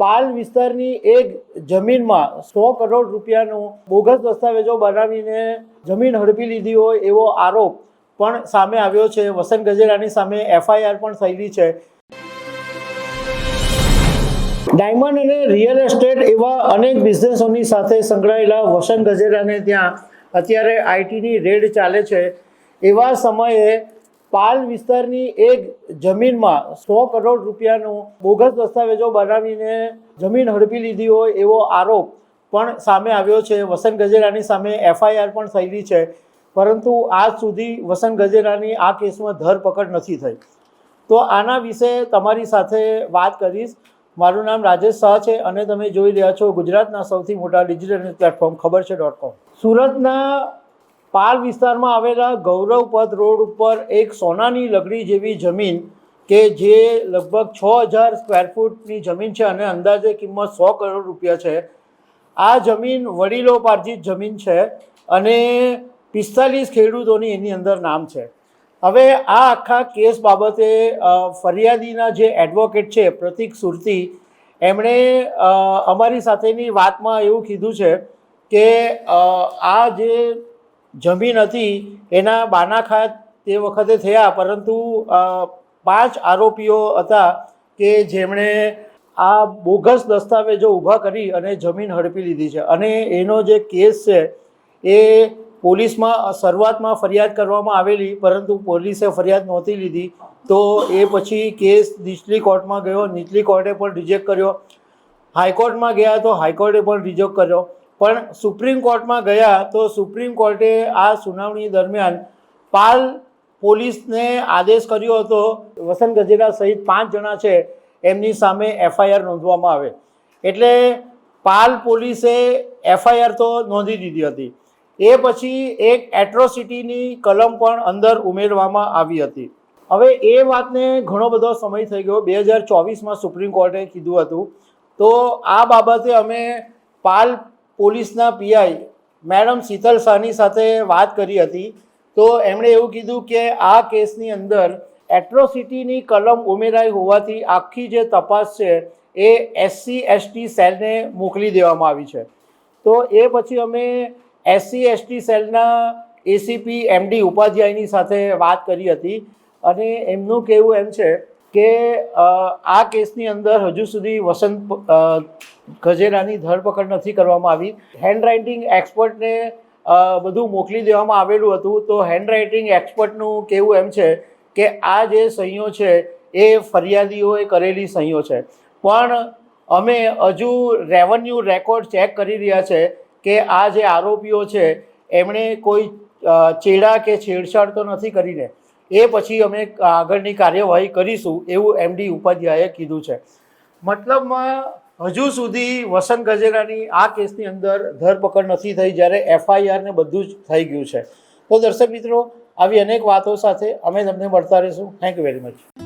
પાલ વિસ્તારની એક જમીનમાં સો કરોડ રૂપિયાનું બોગસ દસ્તાવેજો બનાવીને જમીન હડપી લીધી હોય એવો આરોપ પણ સામે આવ્યો છે. વસંત ગજેરાની સામે એફઆઈઆર પણ થયેલી છે. ડાયમંડ અને રિયલ એસ્ટેટ એવા અનેક બિઝનેસોની સાથે સંકળાયેલા વસંત ગજેરાને ત્યાં અત્યારે આઈટીની રેડ ચાલે છે. એવા સમયે પાલ વિસ્તારની એક જમીનમાં સો કરોડ રૂપિયાનું બોગસ દસ્તાવેજો બનાવીને જમીન હડપી લીધી હોય એવો આરોપ પણ સામે આવ્યો છે. વસંત ગજેરાની સામે એફઆઈઆર પણ થયેલી છે. પરંતુ આજ સુધી વસંત ગજેરાની આ કેસમાં ધરપકડ નથી થઈ. તો આના વિશે તમારી સાથે વાત કરીશ. મારું નામ રાજેશ શાહ છે અને તમે જોઈ રહ્યા છો ગુજરાતના સૌથી મોટા ડિજિટલ પ્લેટફોર્મ ખબર છે ડોટ કોમ. સુરતના પાલ વિસ્તારમાં આવેલા ગૌરવપથ રોડ ઉપર એક સોનાની લગડી જેવી જમીન કે જે લગભગ છ હજાર સ્ક્વેર ફૂટની જમીન છે અને અંદાજે કિંમત સો કરોડ રૂપિયા છે. આ જમીન વડીલો પાર્જિત જમીન છે અને પિસ્તાલીસ ખેડૂતોની એની અંદર નામ છે. હવે આ આખા કેસ બાબતે ફરિયાદીના જે એડવોકેટ છે, પ્રતિક સુરતી, એમણે અમારી સાથેની વાતમાં એવું કીધું છે કે આ જે જમીન હતી એના બાનાખાત તે વખતે થયા, પરંતુ પાંચ આરોપીઓ હતા કે જેમણે આ બોગસ દસ્તાવેજો ઊભા કરી અને જમીન હડપી લીધી છે. અને એનો જે કેસ છે, એ પોલીસમાં શરૂઆતમાં ફરિયાદ કરવામાં આવેલી, પરંતુ પોલીસે ફરિયાદ નહોતી લીધી. તો એ પછી કેસ નીચલી કોર્ટમાં ગયો, નીચલી કોર્ટે પણ રિજેક્ટ કર્યો. હાઈકોર્ટમાં ગયા તો હાઈકોર્ટે પણ રિજેક્ટ કર્યો. પણ સુપ્રીમ કોર્ટમાં ગયા તો સુપ્રીમ કોર્ટે આ સુનાવણી દરમિયાન પાલ પોલીસને આદેશ કર્યો હતો. વસંત ગજેરા સહિત પાંચ જણા છે એમની સામે એફઆઈઆર નોંધવામાં આવે. એટલે પાલ પોલીસે એફઆઈઆર તો નોંધી દીધી હતી. એ પછી એક એટ્રોસિટીની કલમ પણ અંદર ઉમેરવામાં આવી હતી. હવે એ વાતને ઘણો બધો સમય થઈ ગયો. બે હજાર ચોવીસમાં સુપ્રીમ કોર્ટે કીધું હતું. તો આ બાબતે અમે પાલ પોલીસના પીઆઈ મેડમ શીતલ શાહની સાથે વાત કરી હતી. તો એમણે એવું કીધું કે આ કેસની અંદર એટ્રોસિટીની કલમ ઉમેરાઈ હોવાથી આખી જે તપાસ છે એ એસસી, એસટી સેલને મોકલી દેવામાં આવી છે. તો એ પછી અમે એસસી, એસટી સેલના એસીપી, એમડી ઉપાધ્યાયની સાથે વાત કરી હતી. અને એમનું કહેવું એમ છે કે આ કેસની અંદર હજુ સુધી વસંત ગજેરાની ધરપકડ નથી કરવામાં આવી. હેન્ડરાઇટિંગ એક્સપર્ટને બધું મોકલી દેવામાં આવેલું હતું. તો હેન્ડરાઇટિંગ એક્સપર્ટનું કહેવું એમ છે કે આ જે સહીઓ છે, એ ફરિયાદીઓએ કરેલી સહીઓ છે. પણ અમે હજુ રેવન્યુ રેકોર્ડ ચેક કરી રહ્યા છે કે આ જે આરોપીઓ છે, એમણે કોઈ ચેડા કે છેડછાડ તો નથી કરીને. એ પછી અમે આગળની કાર્યવાહી કરીશું એવું એમડી ઉપાધ્યાયે કીધું છે. મતલબમાં હજુ સુધી વસંત ગજેરાની આ કેસની અંદર ધરપકડ નથી થઈ, જ્યારે એફઆઈઆરને બધું જ થઈ ગયું છે. તો દર્શક મિત્રો, આવી અનેક વાતો સાથે અમે તમને મળતા રહીશું. Thank you very much